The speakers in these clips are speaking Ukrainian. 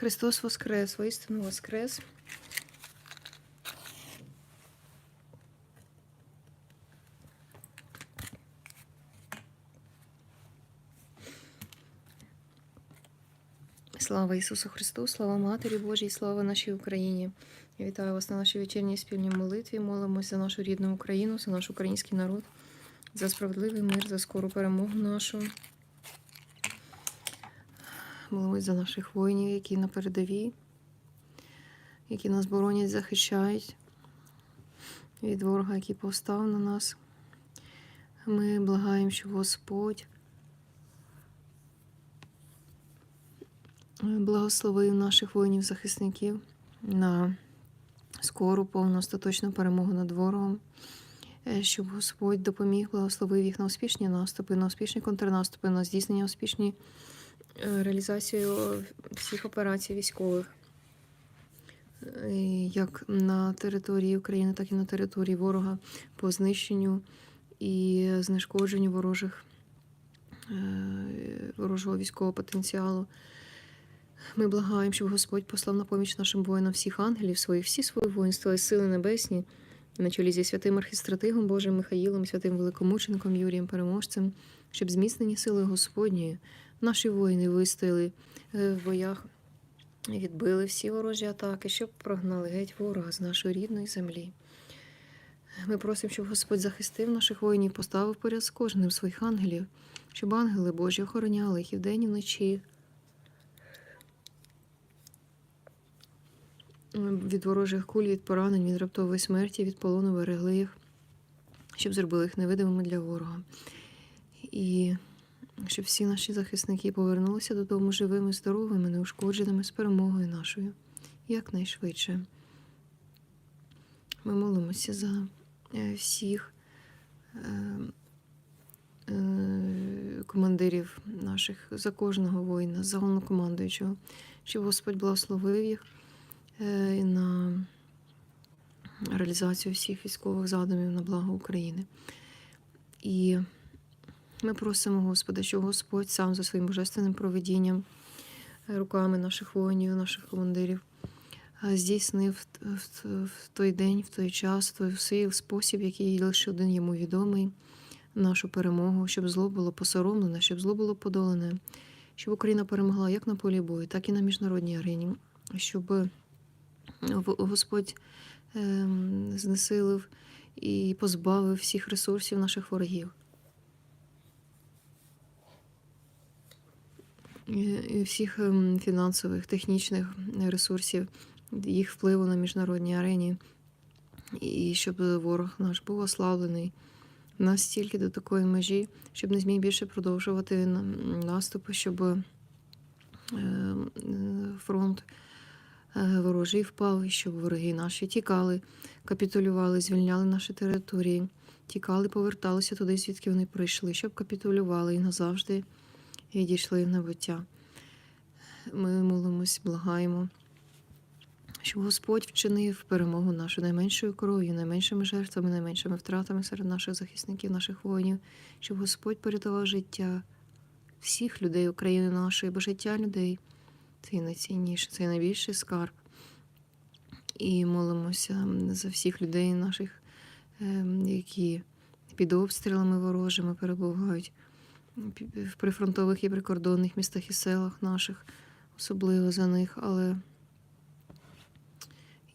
Христос Воскрес, воістину Воскрес. Слава Ісусу Христу, слава Матері Божій, слава нашій Україні. Я вітаю вас на нашій вечірній спільній молитві. Молимось за нашу рідну Україну, за наш український народ, за справедливий мир, за скору перемогу нашу. Молимось за наших воїнів, які на передовій, які нас боронять, захищають від ворога, який повстав на нас. Ми благаємо, щоб Господь благословив наших воїнів-захисників на скору, повну остаточну перемогу над ворогом, Е, щоб Господь допоміг, благословив їх на успішні наступи, на успішні контрнаступи, на здійснення успішні е, реалізацію всіх операцій військових, Е, як на території України, так і на території ворога по знищенню і знешкодженню ворожих е, ворожого військового потенціалу. Ми благаємо, щоб Господь послав на поміч нашим воїнам всіх ангелів своїх, всі свої воїнства і сили небесні, на чолі зі святим архістратигом Божим Михаїлом, святим великомучеником Юрієм Переможцем, щоб зміцнені сили Господні, наші воїни вистояли е, в боях, відбили всі ворожі атаки, щоб прогнали геть ворога з нашої рідної землі. Ми просимо, щоб Господь захистив наших воїнів, поставив поряд з кожним своїх ангелів, щоб ангели Божі охороняли їх і вдень, і вночі. від ворожих куль, від поранень, від раптової смерті, від полону берегли їх, щоб зробили їх невидимими для ворога. І щоб всі наші захисники повернулися додому живими, здоровими, неушкодженими з перемогою нашою якнайшвидше. Ми молимося за е, всіх е, е, командирів наших, за кожного воїна, за головнокомандуючого, щоб Господь благословив їх на реалізацію всіх військових задумів на благо України. І ми просимо Господа, щоб Господь сам за своїм божественним проведінням, е, руками наших воїнів, наших командирів, е, здійснив в- той день, в той час, в той в спосіб, який лише один йому відомий, нашу перемогу, щоб зло було посоромлене, щоб зло було подолане, щоб Україна перемогла як на полі бою, так і на міжнародній арені, щоб е, Господь ем, знесилив і позбавив всіх ресурсів наших ворогів. І- і всіх ем, фінансових, технічних ресурсів, їх впливу на міжнародній арені, і щоб ворог наш був ослаблений. Настільки до такої межі, щоб не зміг більше продовжувати наступи, щоб е, е, фронт е, ворожий впав, щоб вороги наші тікали, капітулювали, звільняли наші території, тікали, поверталися туди, звідки вони прийшли, щоб капітулювали і назавжди і дійшли в небуття. Ми молимось, благаємо, щоб Господь вчинив перемогу нашу найменшою кров'ю, найменшими жертвами, найменшими втратами серед наших захисників, наших воїнів, щоб Господь порятував життя всіх людей України нашої, бо життя людей це найцінніше, це найбільший скарб. І молимося за всіх людей наших, ем, які під обстрілами ворожими перебувають в прифронтових і прикордонних містах і селах наших, особливо за них, але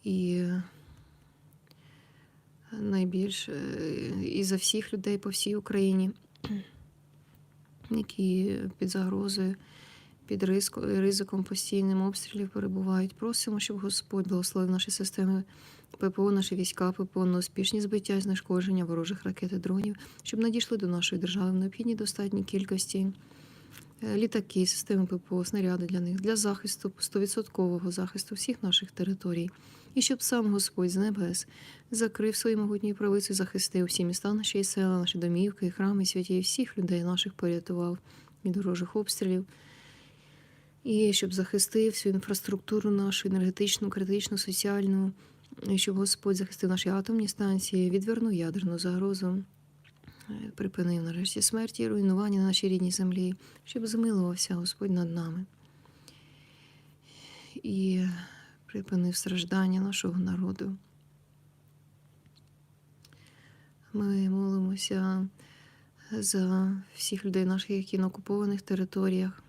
і найбільше і за всіх людей по всій Україні, які під загрозою, під ризиком, постійним обстрілів перебувають. Просимо, щоб Господь благословив наші системи ППО, наші війська, ППО на успішні збиття і знешкодження ворожих ракет і дронів, щоб надійшли до нашої держави в необхідній достатній кількості е, літаки, системи ППО, снаряди для них, для захисту, 100% захисту всіх наших територій. І щоб сам Господь з небес закрив свої могутні правиці, захистив всі міста наші села, наші домівки, храми, святі, всіх людей наших порятував від ворожих обстрілів. І щоб захистив всю інфраструктуру нашу, енергетичну, критичну, соціальну, щоб Господь захистив наші атомні станції, відвернув ядерну загрозу, е, припинив нарешті смерті і руйнування на нашій рідній землі, щоб змилувався Господь над нами. і припинив страждання нашого народу. Ми молимося за всіх людей наших, які на окупованих територіях,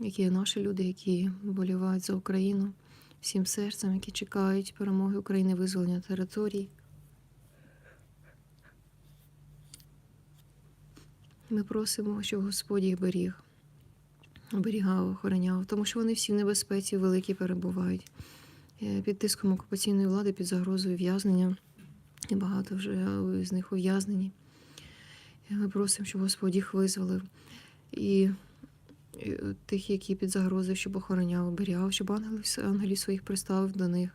які наші люди, які вболівають за Україну, всім серцем, які чекають перемоги України, визволення територій. Ми просимо, щоб Господь їх беріг, оберігав, охороняв, тому що вони всі в небезпеці великі перебувають Е, під тиском окупаційної влади, під загрозою в'язнення. І багато вже з них ув'язнені. Ми просимо, щоб Господь їх визволив. І тих, які під загрозою, щоб охороняв, оберігав, щоб ангелів, ангелів своїх приставив до них.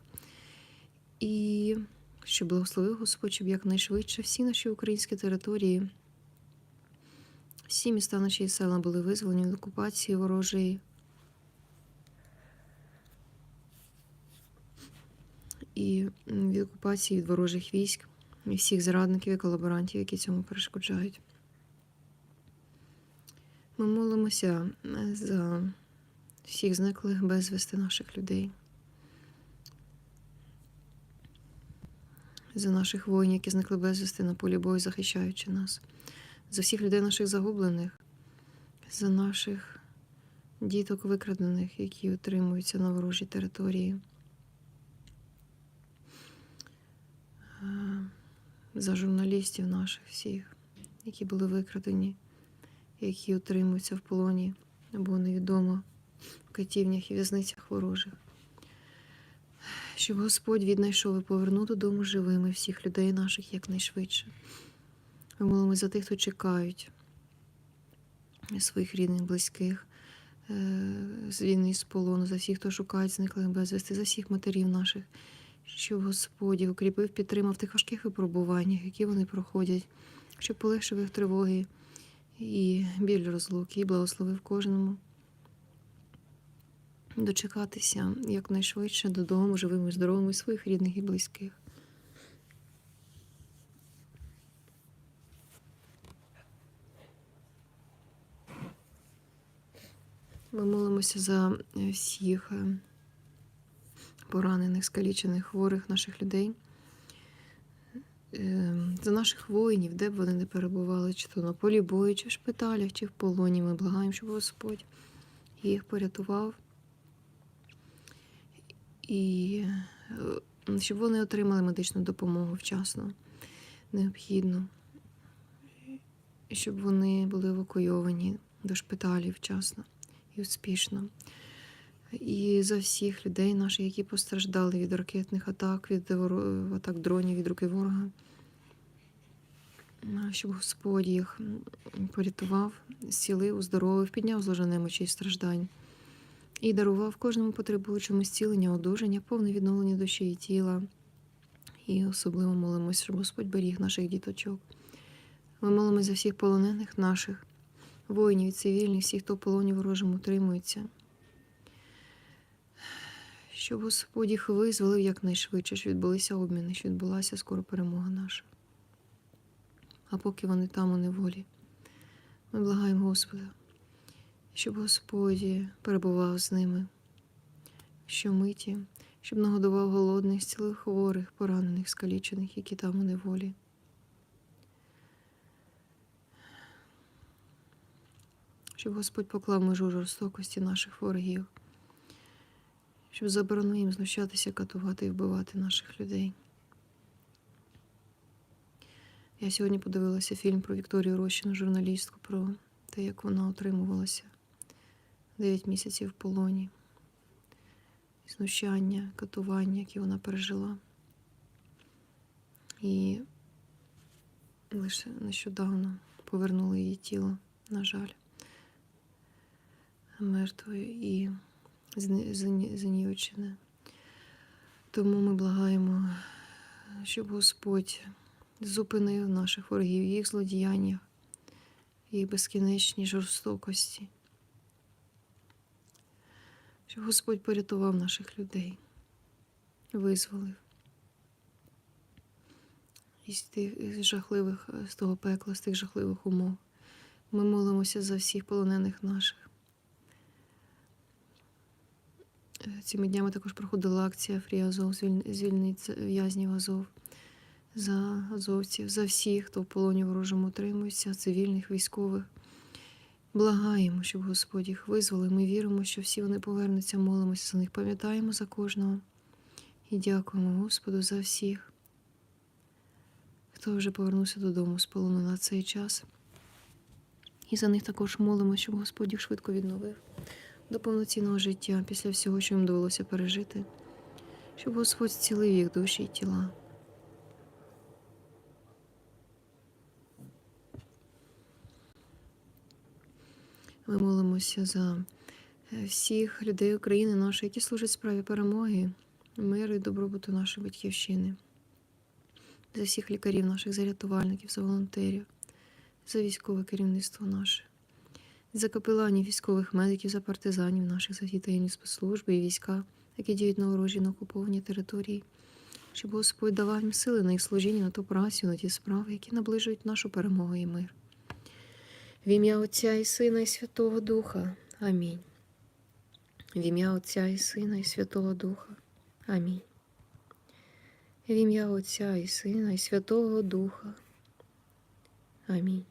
І щоб благословив Господь, щоб якнайшвидше всі наші українські території, всі міста наші села були визволені від окупації ворожої. І від окупації від ворожих військ і всіх зрадників і колаборантів, які цьому перешкоджають. Ми молимося е, за всіх зниклих безвісти наших людей, за наших воїнів, які зникли безвісти на полі бою, захищаючи нас, за всіх людей наших загублених, за наших діток викрадених, які утримуються на ворожій території. Е, За журналістів наших всіх, які були викрадені які утримуються в полоні або невідомо в катівнях і в'язницях ворожих. Щоб Господь віднайшов і повернув додому живими всіх людей наших якнайшвидше. Ми молимося за тих, хто чекають своїх рідних, близьких е, з війни, з полону, за всіх, хто шукають зниклих безвісти, за всіх матерів наших, щоб Господь укріпив, підтримав тих важких випробуваннях, які вони проходять, щоб полегшив їх тривоги і біль розлуки, і благословив кожному дочекатися якнайшвидше додому, живими, здоровими своїх рідних і близьких. Ми молимося за всіх поранених, скалічених, хворих наших людей за наших воїнів, де б вони не перебували, чи то на полі бою, чи в шпиталях, чи в полоні. Ми благаємо, щоб Господь їх порятував. І е, щоб вони отримали медичну допомогу вчасно, необхідно, щоб вони були евакуйовані до шпиталів вчасно і успішно. І за всіх людей наших, які постраждали від ракетних атак, від атак дронів від руки ворога, щоб Господь їх порятував, зцілив, оздоровив, підняв з ложа і страждань і дарував кожному потребуючому зцілення, одужання, повне відновлення душі і тіла. І особливо молимося, щоб Господь беріг наших діточок. Ми молимося за всіх полонених наших, воїнів цивільних, всіх, хто в полоні ворожим утримується. Щоб Господь їх визволив якнайшвидше, щоб відбулися обміни, щоб відбулася скоро перемога наша. А поки вони там у неволі, ми благаємо Господа, щоб Господь перебував з ними, щомиті, щоб нагодував голодних, зцілих хворих, поранених, скалічених, які там у неволі. Щоб Господь поклав межу жорстокості наших ворогів, щоб заборонив їм знущатися, катувати і вбивати наших людей. Я сьогодні подивилася фільм про Вікторію Рощину, журналістку, про те, як вона отримувалася 9 місяців в полоні, знущання, катування, які вона пережила. І лише нещодавно повернули її тіло, на жаль, мертвою і зни- Тому ми благаємо, щоб Господь зупинив наших ворогів, їх злодіяннях, їх безкінечній жорстокості. Щоб Господь порятував наших людей, визволив із тих жахливих, з того пекла, з тих жахливих умов. Ми молимося за всіх полонених наших, Цими днями також проходила акція Фрі Азов, звіль- звільнить в'язнів Азов за азовців, за всіх, хто в полоні ворожому утримується, цивільних, військових. Благаємо, щоб Господь їх визволив. Ми віримо, що всі вони повернуться, молимося за них, пам'ятаємо за кожного. І дякуємо Господу за всіх, хто вже повернувся додому з полону на цей час. І за них також молимо, щоб Господь їх швидко відновив до повноцінного життя після всього, що їм довелося пережити, щоб Господь зцілив їх душі і тіла. Ми молимося за е, всіх людей України нашої, які служать справі перемоги, миру і добробуту нашої батьківщини, за всіх лікарів наших, за рятувальників, за волонтерів, за військове керівництво наше, за капеланів військових медиків, за партизанів наших, за дітей спецслужби і війська, які діють на ворожі на окупованій території, щоб Господь давав їм сили на їх служіння, на ту працю, на ті справи, які наближують нашу перемогу і мир. В ім'я Отця і Сина і Святого Духа. Амінь. В ім'я Отця і Сина і Святого Духа. Амінь. В ім'я Отця і Сина і Святого Духа. Амінь.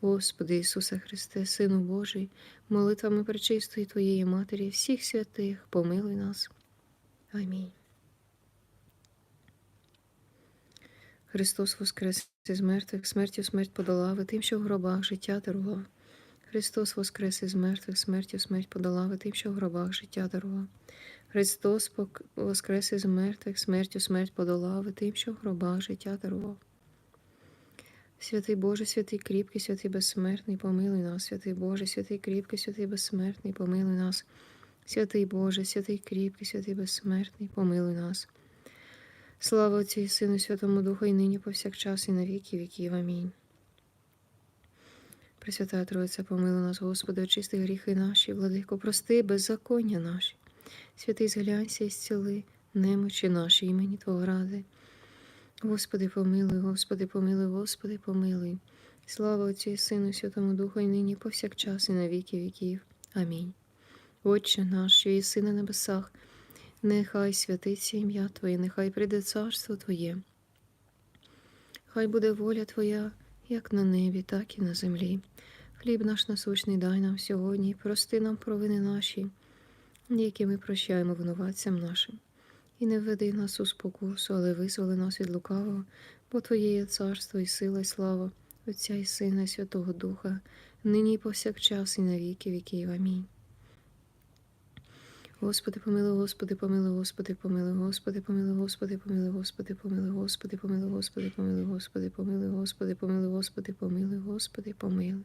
Господи Ісусе Христе, Сину Божий, молитвами пречистої Твоєї Матері, всіх святих, помилуй нас. Амінь. Христос воскрес із мертвих, смертю смерть подолав, і тим, що в гробах життя дарував. Христос воскрес із мертвих, смертю смерть подолав, і тим, що в гробах життя дарував. Христос воскрес із мертвих, смертю смерть подолав, тим, що в гробах життя дарував. Святий Боже, святий кріпкий, святий безсмертний, помилуй нас, святий Боже, святий кріпкий, святий безсмертний, помилуй нас. Святий Боже, святий кріпкий, святий безсмертний, помилуй нас. Слава Отцю і Сину, Святому Духу, і нині повсякчас, і на віки віків. Амінь. Пресвятая Троїця, помилуй нас, Господи, очисти гріхи наші, владико, прости беззаконня наші. Святий зглянься і зціли немочі наші, імені Твого ради. Господи, помилуй, Господи, помилуй, Господи, помилуй. Слава Отцю і Сину, Святому Духу, і нині повсякчас, і на віки віків. Амінь. Отче наш, що єси на небесах, Нехай святиться ім'я Твоє, нехай прийде царство Твоє. Хай буде воля Твоя, як на небі, так і на землі. Хліб наш насущний дай нам сьогодні, прости нам провини наші, які ми прощаємо винуватцям нашим. І не введи нас у спокусу, але визволи нас від лукавого, бо Твоє є царство і сила, і слава, Отця і Сина, і Святого Духа, нині і повсякчас, і на віки віків. Амінь. Господи, помилуй, Господи, помилуй, Господи, помилуй, Господи, помилуй, Господи, помилуй, Господи, помилуй, Господи, помилуй, Господи, помилуй, Господи, помилуй, Господи, помилуй, Господи, помилуй, Господи, помилуй.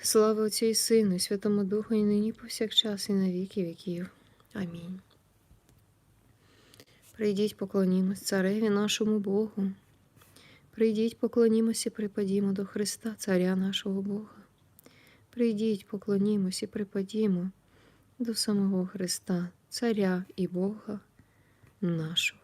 Слава Отцю і Сину, і Святому Духу, і нині повсякчас, і на віки віків. Амінь. Прийдіть, поклонімось цареві нашому Богу. Прийдіть, поклонімось і припадімо до Христа, Царя нашого Бога. Прийдіть, поклонімось і припадімо до самого Христа, Царя і Бога нашого.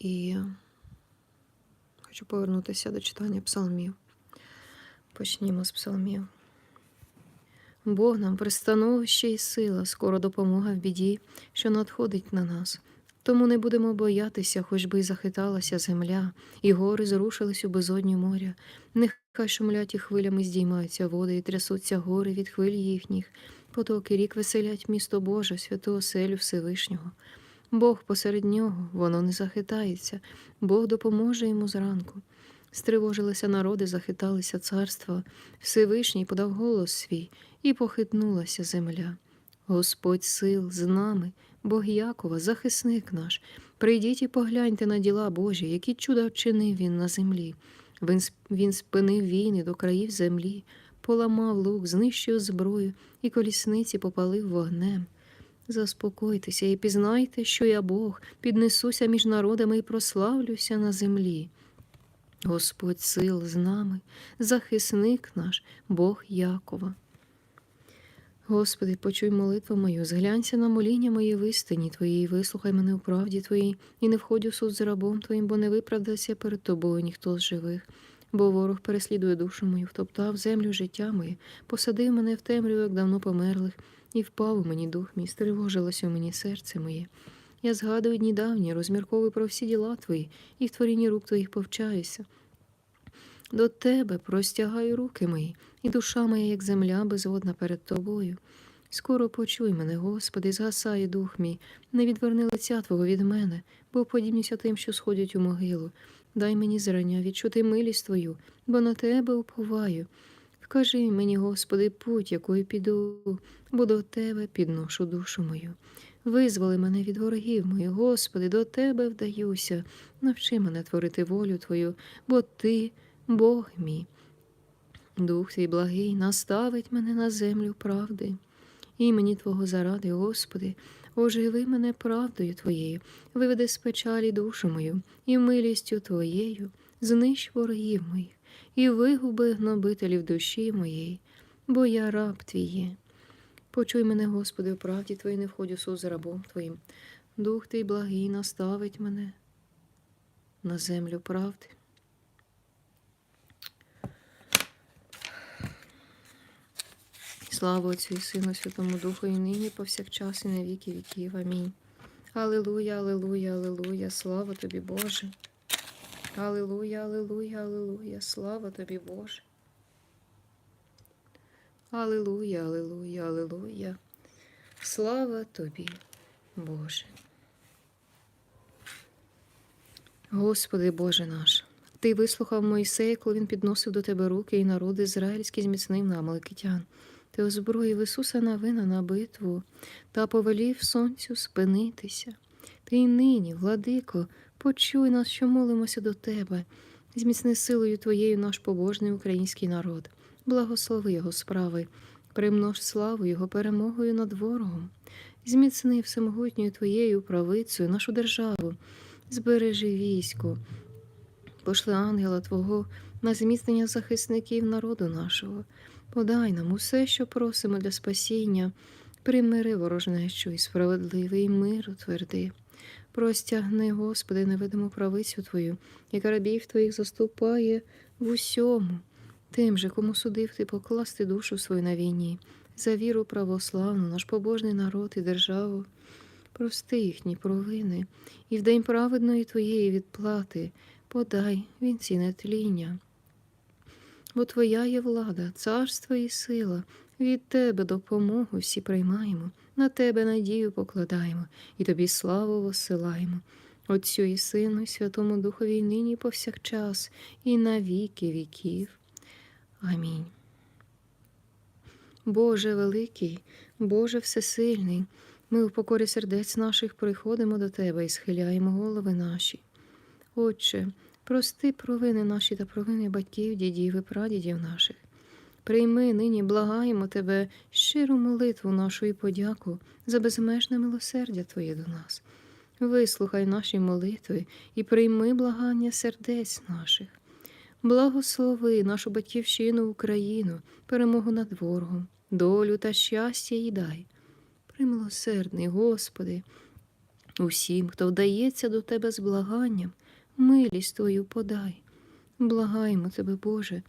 І хочу повернутися до читання псалмів. Почнімо з псалмів. Бог нам пристановище і сила, скоро допомога в біді, що надходить на нас. Тому не будемо боятися, хоч би й захиталася земля, і гори зрушились у безодню моря. Нехай шумлять і хвилями здіймаються води, і трясуться гори від хвиль їхніх. Потоки рік веселять місто Боже, святу оселю Всевишнього. Бог посеред нього, воно не захитається, Бог допоможе йому зранку. Стривожилися народи, захиталися царства, Всевишній подав голос свій, і похитнулася земля. Господь сил з нами, Бог Якова, захисник наш. Прийдіть і погляньте на діла Божі, які чуда вчинив він на землі. Він, спинив війни до країв землі, поламав лук, знищив зброю і колісниці попалив вогнем. Заспокойтеся і пізнайте, що я Бог, піднесуся між народами і прославлюся на землі. Господь сил з нами, захисник наш, Бог Якова. Господи, почуй молитву мою, зглянься на моління моє в Твоїй, вислухай мене у правді Твоїй, і не входь у суд з рабом Твоїм, бо не виправдався перед Тобою ніхто з живих. Бо ворог переслідує душу мою, втоптав землю життя моє, посадив мене в темряву, як давно померлих, і впав у мені дух мій, стривожилося у мені серце моє. Я згадую дні давні, розмірковую про всі діла твої, і в творінні рук твоїх повчаюся. До тебе простягаю руки мої, і душа моя, як земля безводна перед тобою. Скоро почуй мене, Господи, згасає дух мій, не відверни лиця Твого від мене, бо подібніся тим, що сходять у могилу. Дай мені зрання відчути милість Твою, бо на Тебе уповаю. Вкажи мені, Господи, путь, якою піду, бо до Тебе підношу душу мою. Визволи мене від ворогів моїх, Господи, до Тебе вдаюся. Навчи мене творити волю Твою, бо Ти, Бог мій. Дух твій благий наставить мене на землю правди. Імені Твого заради, Господи, оживи мене правдою Твоєю, виведи з печалі душу мою, і милістю Твоєю знищ ворогів моїх, і вигуби гнобителів душі моєї, бо я раб Твій. Почуй мене, Господи, у правді Твоїй не входь у суд з рабом Твоїм. Дух Твій благий наставить мене на землю правди. Слава Отцю і Сину, Святому Духу, і нині, повсякчас, і на віки віків. Амінь. Аллилуйя, аллилуйя, аллилуйя, слава тобі, Боже. Аллилуйя, аллилуйя, аллилуйя, слава тобі, Боже. Аллилуйя, аллилуйя, аллилуйя, слава тобі, Боже. Господи Боже наш, Ти вислухав Мойсея, коли він підносив до тебе руки, і народ ізраїльський зміцнив на Амалекитян. Ти озброїв Ісуса Навина на битву та повелів сонцю спинитися. Ти й нині, владико, почуй нас, що молимося до тебе. Зміцни силою Твоєю наш побожний український народ, благослови його справи, примнож славу Його перемогою над ворогом, зміцни всемогутньою Твоєю правицею нашу державу, збережи військо, пошли ангела Твого на зміцнення захисників народу нашого. Подай нам усе, що просимо для спасіння, примири ворожнечу і справедливий мир утверди. Простягни, Господи, невидиму правицю Твою, яка рабів Твоїх заступає в усьому, тим же, кому судив ти покласти душу свою на війні, за віру православну, наш побожний народ і державу. Прости їхні провини, і в день праведної Твоєї відплати подай вінці нетління бо Твоя є влада, царство і сила. Від Тебе допомогу всі приймаємо, на Тебе надію покладаємо і Тобі славу посилаємо. Отцю і Сину, і Святому Духові й нині повсякчас, і на віки віків. Амінь. Боже великий, Боже Всесильний, ми в покорі сердець наших приходимо до Тебе і схиляємо голови наші. Отче, Прости провини наші та провини батьків, дідів і прадідів наших. Прийми нині, благаємо Тебе, щиру молитву нашу і подяку за безмежне милосердя Твоє до нас. Вислухай наші молитви і прийми благання сердець наших. Благослови нашу батьківщину Україну, перемогу над ворогом, долю та щастя їй дай. Примилосердний, Господи, усім, хто вдається до Тебе з благанням милість Твою подай. Благаємо Тебе, Боже,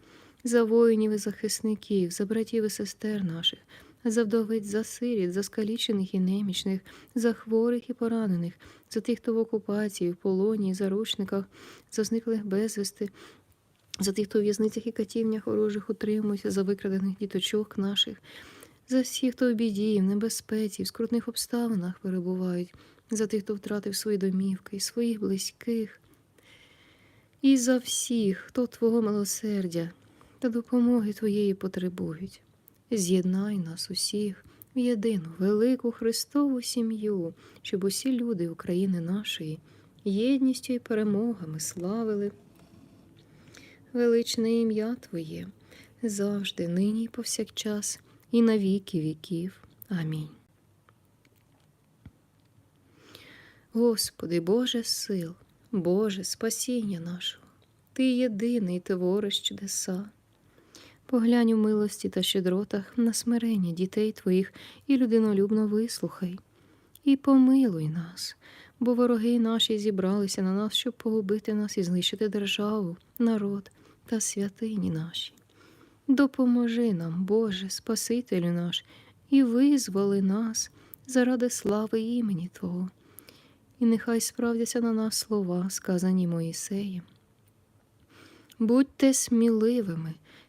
за воїнів і захисників, за братів і сестер наших, за вдовиць, за сиріт, за скалічених і немічних, за хворих і поранених, за тих, хто в окупації, в полоні, заручниках, за зниклих безвісти, за тих, хто в в'язницях і катівнях ворожих утримується, за викрадених діточок наших, за всіх, хто в біді, в небезпеці, в скрутних обставинах перебувають, за тих, хто втратив свої домівки, своїх близьких. І за всіх, хто Твого милосердя та допомоги Твоєї потребують. З'єднай нас усіх в єдину велику Христову сім'ю, щоб усі люди України нашої єдністю і перемогами славили. Величне ім'я Твоє завжди, нині і повсякчас, і на віки віків. Амінь. Господи, Боже сил! Боже, спасіння нашого, ти єдиний твориш чудеса. Поглянь у милості та щедротах на смирення дітей твоїх і людинолюбно вислухай, і помилуй нас, бо вороги наші зібралися на нас, щоб погубити нас і знищити державу, народ та святині наші. Допоможи нам, Боже, Спасителю наш, і визволи нас заради слави імені Твого. І нехай справдяться на нас слова, сказані Моїсеєм. Будьте сміливими,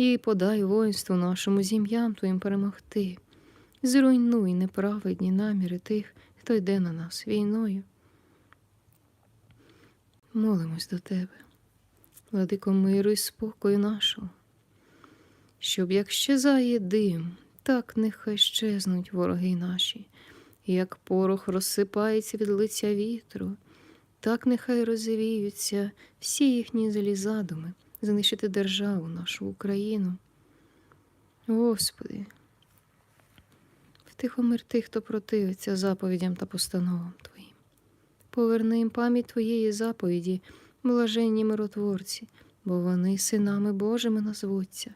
і подай воїнству нашому зім'ям Твоїм перемогти. Зруйнуй неправедні наміри тих, хто йде на нас війною. Молимось до Тебе, владико миру і спокою нашого, щоб як щезає дим, так нехай щезнуть вороги наші, як порох розсипається від лиця вітру, так нехай розвіються всі їхні злі задуми знищити державу нашу Україну. Господи, втихомир тих, хто противиться заповідям та постановам Твоїм. Поверни їм пам'ять Твоєї заповіді, блаженні миротворці, бо вони синами Божими назвуться.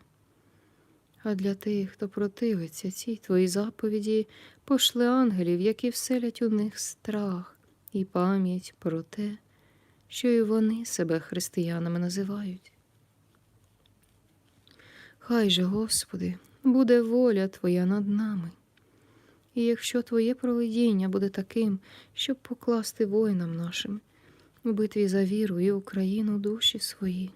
А для тих, хто противиться цій твоїй заповіді, пошли ангелів, які вселять у них страх і пам'ять про те, що і вони себе християнами називають. Хай же, Господи, буде воля Твоя над нами. І якщо Твоє провидіння буде таким, щоб покласти воїнам нашим у битві за віру і Україну душі свої.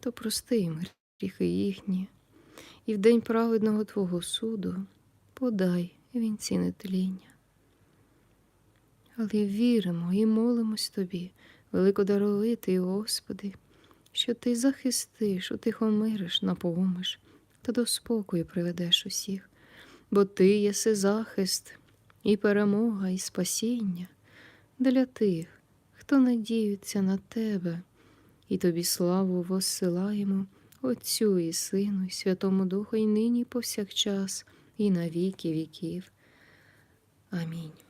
То прости їм гріхи їхні, і в день праведного Твого суду подай вінці нетління. Але віримо і молимось Тобі, великодаровитий, Господи, що Ти захистиш, утихомириш, напомиш та до спокою приведеш усіх, бо Ти єси захист, і перемога, і спасіння для тих, хто надіються на Тебе, і Тобі славу воссилаємо, Отцю і Сину, і Святому Духу, і нині, і повсякчас, і на віки віків. Амінь.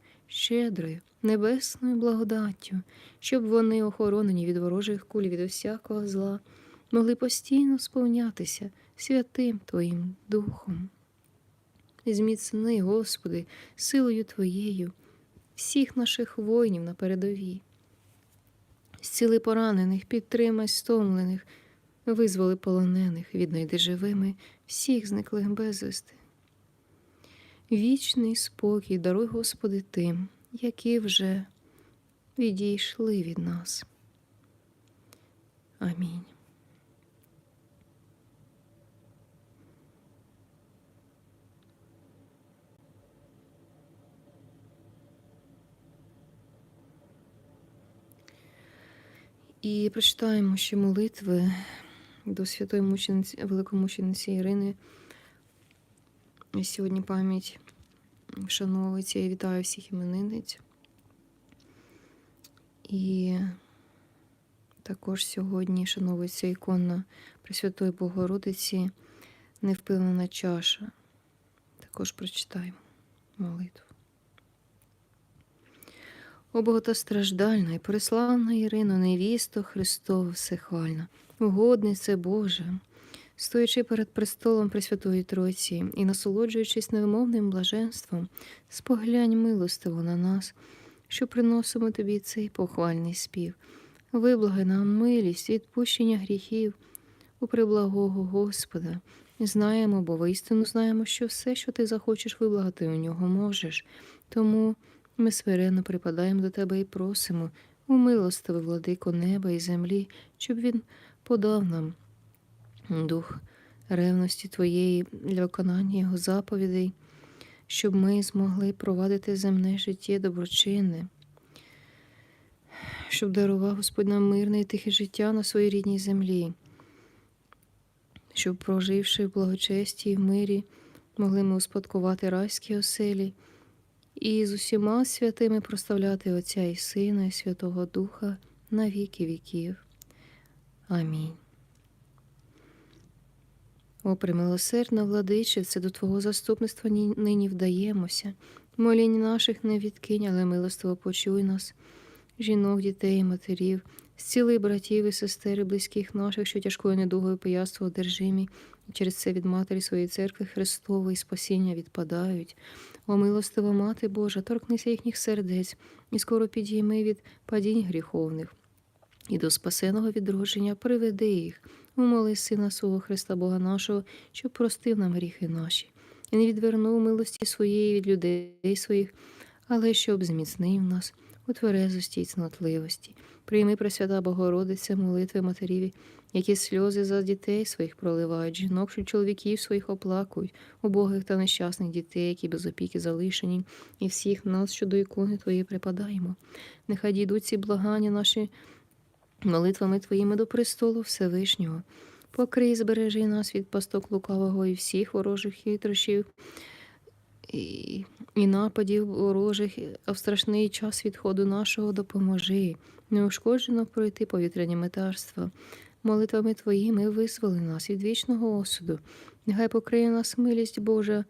щедрою, небесною благодаттю, щоб вони, охоронені від ворожих куль від усякого зла, могли постійно сповнятися святим Твоїм Духом. Зміцни, Господи, силою Твоєю, всіх наших воїнів на передовій. Зціли поранених, підтримай стомлених, визволи полонених, віднайди живими всіх зниклих безвісти. Вічний спокій даруй, Господи, тим, які вже відійшли від нас. Амінь. І прочитаємо ще молитви до святої мучениці, великомучениці Ірини. Сьогодні пам'ять вшановується і вітаю всіх іменинниць. І також сьогодні шановується ікона Пресвятої Богородиці, невпевнена чаша. Також прочитаємо молитву. О богатостраждальна і переславна Ірино, невісто Христова всехвальна, угодниця Божа, стоячи перед престолом Пресвятої Тройці і насолоджуючись невимовним блаженством, споглянь милостиво на нас, що приносимо тобі цей похвальний спів. Виблагай нам милість, відпущення гріхів у приблагого Господа. Знаємо, бо воістину знаємо, що все, що ти захочеш виблагати, у нього можеш. Тому ми смиренно припадаємо до тебе і просимо, умилостиви владико неба і землі, щоб він подав нам дух ревності Твоєї для виконання Його заповідей, щоб ми змогли провадити земне життя доброчинне, щоб дарував Господь нам мирне і тихе життя на своїй рідній землі, щоб, проживши в благочесті і в мирі, могли ми успадкувати райські оселі і з усіма святими проставляти Отця і Сина, і Святого Духа на віки віків. Амінь. О, примилосердна владичице, до Твого заступництва нині вдаємося. Молінь наших не відкинь, але милостиво почуй нас, жінок, дітей, матерів, зціли братів і сестер, і близьких наших, що тяжкою недугою пияство одержимі, і через це від Матері своєї церкви Христової спасіння відпадають. О, милостива Мати Божа, торкнися їхніх сердець, і скоро підійми від падінь гріховних. І до спасеного відродження приведи їх, умоли Сина свого Христа Бога нашого, щоб простив нам гріхи наші, і не відвернув милості своєї від людей своїх, але щоб зміцнив нас у тверезості й цнотливості. Прийми, Пресвята Богородиця, молитви матерів, які сльози за дітей своїх проливають, жінок, що чоловіків своїх оплакують, убогих та нещасних дітей, які без опіки залишені, і всіх нас, що до ікони Твоєї припадаємо. Нехай дійдуть ці благання наші молитвами Твоїми до престолу Всевишнього. Покрий, збережи нас від пасток лукавого і всіх ворожих хитрощів і, і нападів ворожих, а в страшний час відходу нашого допоможи, неушкоджено пройти повітряні метарства. Молитвами Твоїми визволи нас від вічного осуду. Нехай покриє нас милість Божа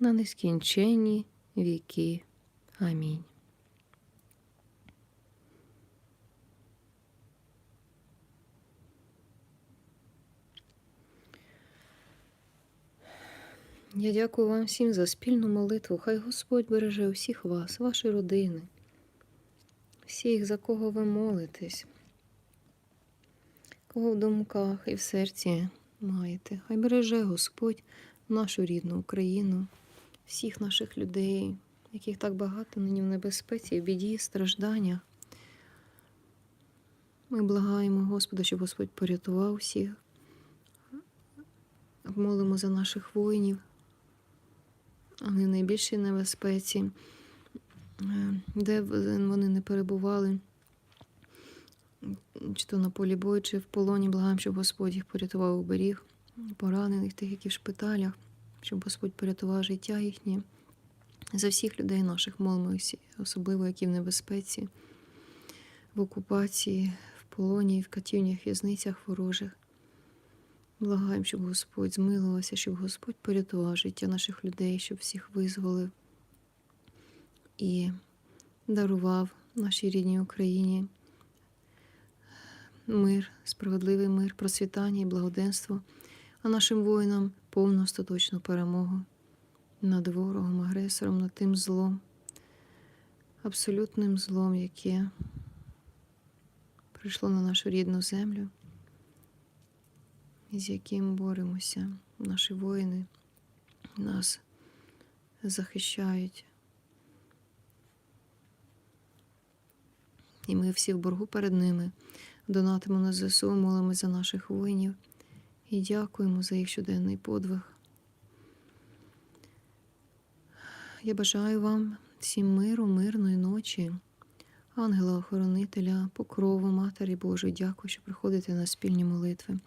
на нескінченні віки. Амінь. Я дякую вам всім за спільну молитву. Хай Господь береже усіх вас, ваші родини, всіх, за кого ви молитесь, кого в думках і в серці маєте. Хай береже Господь нашу рідну Україну, всіх наших людей, яких так багато нині в небезпеці, в біді, стражданнях. Ми благаємо Господа, щоб Господь порятував всіх. Молимо за наших воїнів. Вони в найбільшій небезпеці, Е, де вони не перебували, чи то на полі бою, чи в полоні, благаємо, щоб Господь їх порятував уберіг, поранених, тих, які в шпиталях, щоб Господь порятував життя їхнє. За всіх людей наших молимося, особливо які в небезпеці, в окупації, в полоні, в катівнях, в'язницях ворожих. Благаємо, щоб Господь змилувався, щоб Господь порятував життя наших людей, щоб всіх визволив і дарував нашій рідній Україні мир, справедливий мир, процвітання і благоденство, а нашим воїнам повну остаточну перемогу над ворогом, агресором, над тим злом, абсолютним злом, яке прийшло на нашу рідну землю з яким боремося. Наші воїни нас захищають. І ми всі в боргу перед ними донатимо на ЗСУ, молимо за наших воїнів і дякуємо за їх щоденний подвиг. Я бажаю вам всім миру, мирної ночі, ангела-охоронителя, покрову Матері Божої. Дякую, що приходите на спільні молитви.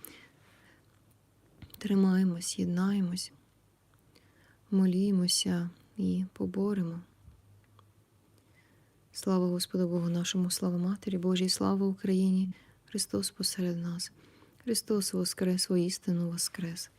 Тримаємось, єднаємось, молімося і поборемо. Слава Господу Богу нашому, слава Матері Божій, слава Україні! Христос посеред нас. Христос воскрес, воістину воскрес.